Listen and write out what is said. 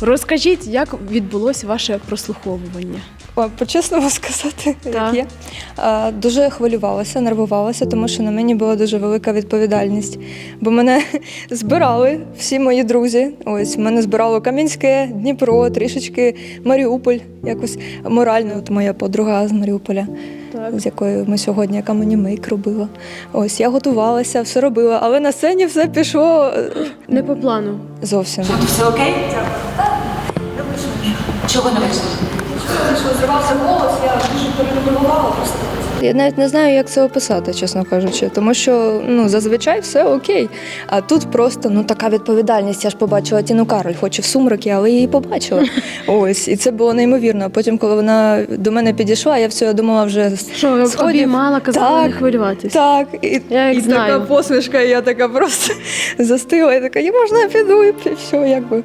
Розкажіть, як відбулося ваше прослуховування? По-чесному сказати, Так. як є. А, Дуже хвилювалася, нервувалася, тому що на мені була дуже велика відповідальність. Бо мене збирали всі мої друзі. Ось мене збирало Кам'янське, Дніпро, трішечки Маріуполь, якось морально. От моя подруга з Маріуполя, Так. з якою ми сьогодні, яка мені мейк робила. Ось я готувалася, все робила, але на сцені все пішло е, Не по плану. зовсім. Все окей? Чого не вийшло? Зривався голос, я дуже перенервувала просто. Я навіть не знаю, як це описати, чесно кажучи, тому що ну зазвичай все окей. А тут просто ну така відповідальність. Я ж побачила Тіну Кароль, хоч і в сумраки, але її побачила. Ось, і це було неймовірно. Потім, коли вона до мене підійшла, я все думала вже Що, сходів. обіймала, казала не Так, хвилюватись. Так, і, Я і знаю. така посмішка, і я така просто застила, і така, і можна я піду, і все, якби.